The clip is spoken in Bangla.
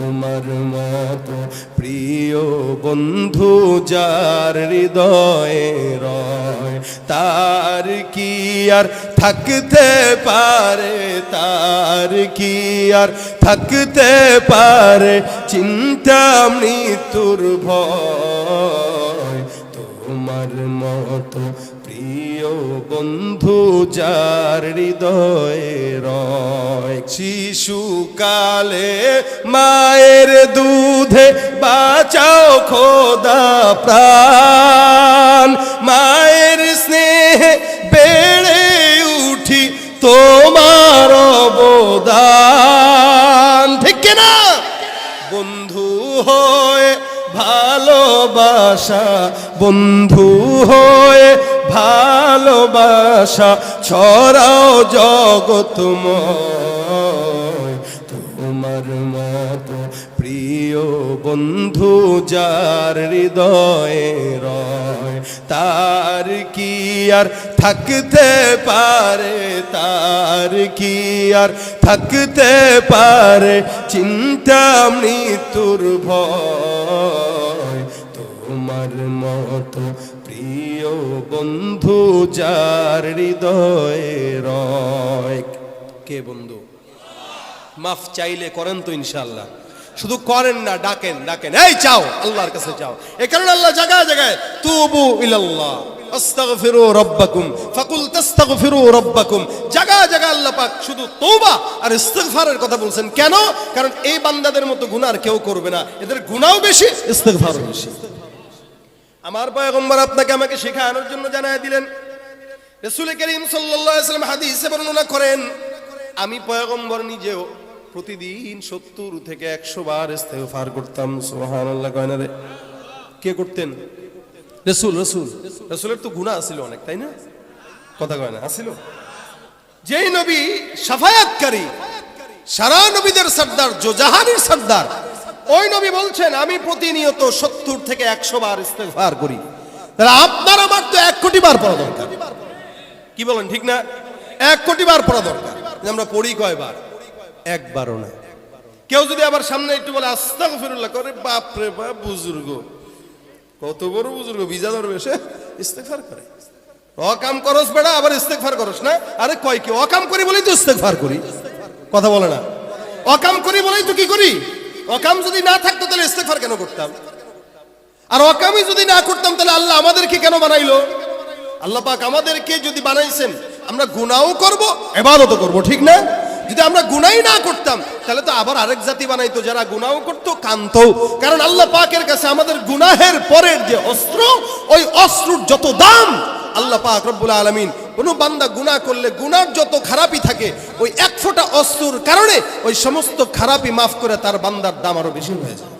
তোমার মতো প্রিয় বন্ধু যার হৃদয়ে রয়, তার কি আর থাকতে পারে, তার কি আর থাকতে পারে চিন্তা মৃত্যুর ভয়, তোমার মতো প্রিয় বন্ধু, যার হৃদয়ে রয় শিশুকালে মায়ের দুধে বাঁচাও খোদা প্রাণ। মায়ের স্নেহে বেড়ে উঠি তোমার অবদান। ঠিক না বন্ধু হয়ে ভালোবাসা, বন্ধু হয়ে ভালোবাসা, ছড়াও জগতময় তোমার মতো প্রিয় বন্ধু যার হৃদয়ে রয়, তার কি আর থাকতে পারে, তার কি আর থাকতে পারে, চিন্তা মৃত্যুর ভয়। তোমার মতো প্রিয় বন্ধু যার হৃদয়ে রয়। কে বন্ধু? মাফ চাইলে করেন তো ইনশাল্লাহ শুধু করেন না, ডাকেন ডাকেন। এই চাও আল্লাহর কাছে চাও এই কারণে আল্লাহ জায়গায় জায়গায় তুবু ইলাল্লাহ, আস্তাগফিরু রাব্বাকুম, ফাকুল তাস্তাগফিরু রাব্বাকুম। জায়গা জায়গা আল্লাহ পাক শুধু আর কথা বলছেন। কেন? কারণ এই বান্দাদের মতো গুনাহ আর কেউ করবে না। এদের গুনাহও বেশি বেশি। আমার পয়গম্বর আপনাকে আমাকে শেখানোর জন্য জানায় দিলেন। রসুল করিম সাল্লাম হাদিসে বর্ণনা করেন, আমি পয়গম্বর নিজেও প্রতিদিন সত্তর থেকে একশো বার ইস্তেগফার করতাম সোহান আল্লাহ কয় না রে। কে করতেন? রসুল রসুল। রসুলের তো গুণা আছিল অনেক, তাই না? কথা কয় না আসিল যেই নবী সাফায়াতকারী, সারা নবীদের সর্দার, জোজাহানের সর্দার ওই নবী বলছেন, আমি প্রতিনিয়ত সত্তর থেকে একশো বার ইস্তেগফার করি। তাহলে আপনার আমার তো এক কোটি বার পড়া দরকার। কি বলেন, ঠিক না? এক কোটি বার পড়া দরকার। আমরা পড়ি কয়বার? একবারও না। কেউ যদি আবার সামনে একটু বলে আস্তাক ফিরুল্লাহ করে বাপ রে বাপ, বুজুর্গ। কত বড় বুজুর্গ ভিজা ধরবে সে, ইস্তেগফার করে। অকাম করস বেড়া আবার ইস্তেগফার করস না? আরে কয় কি, অকাম করি বলেই তো ইস্তেগফার করি। কথা বলে না। অকাম করি বলেই তো কি করি? অকাম যদি না থাকতো তাহলে ইস্তেফার কেন করতাম? আর অকামই যদি না করতাম তাহলে আল্লাহ আমাদেরকে কেন বানাইলো? আল্লাহ পাক আমাদেরকে যদি বানাইছেন, আমরা গুনাও করব এবাদতও করব, ঠিক না? যদি আমরা গুনাই না করতাম, তাহলে তো আবার আরেক জাতি বানাইতো যারা গুনাও করতো, কানতো। কারণ আল্লাহ পাকের কাছে আমাদের গুনাহের পরের যে অস্ত্র, ওই অস্ত্রর যত দাম আল্লাহ পাক রব্বুল আলমিন কোনো বান্দা গুণা করলে গুনার যত খারাপই থাকে, ওই এক ফোঁটা অস্ত্রর কারণে ওই সমস্ত খারাপই মাফ করে তার বান্দার দাম আরও বেশি হয়ে যায়।